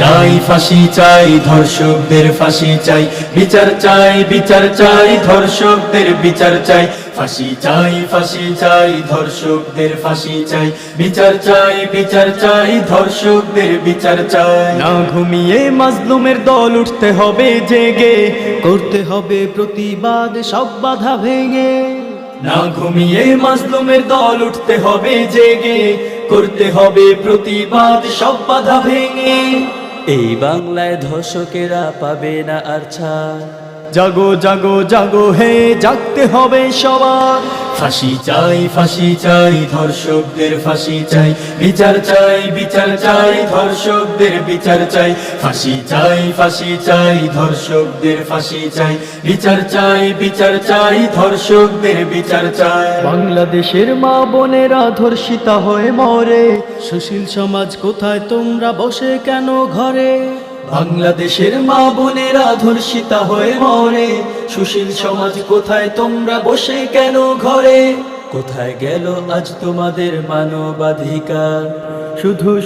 চাই ফাঁসি চাই ধর্ষকদের ফাঁসি চাই বিচার চাই বিচার চাই ধর্ষকদের বিচার চাই। ফাঁসি চাই ফাঁসি চাই ধর্ষকদের ফাঁসি চাই। বিচার চাই বিচার চাই ধর্ষকদের বিচার চাই। না ঘুমিয়ে মাজলুমের দল উঠতে হবে জেগে। করতে হবে প্রতিবাদ সব বাধা ভেঙে। না ঘুমিয়ে মাজলুমের দল উঠতে হবে জেগে। করতে হবে প্রতিবাদ সব বাধা ভেঙে। এই বাংলায় ধর্ষকেরা পাবে না আর ছাড়। জাগো জাগো জাগো, হে, জাগতে হবে সবার। ফাঁসি চাই ফাঁসি চাই, ধর্ষকদের ফাঁসি চাই। বিচার চাই বিচার চাই, ধর্ষকদের বিচার চাই। ফাঁসি চাই ফাঁসি চাই, ধর্ষকদের ফাঁসি চাই। বিচার চাই বিচার চাই, ধর্ষকদের বিচার চাই। বাংলাদেশের মা বোনেরা ধর্ষিতা হয়ে মরে। সুশীল সমাজ কোথায় তোমরা বসে কেন ঘরে? বাংলাদেশের মা বোনেরা ধর্ষিতা হয়ে মরে। সুশীল সমাজ কোথায়? তোমরা বসে কেন ঘরে? কোথায় গেল আজ তোমাদের মানবাধিকার? শুধু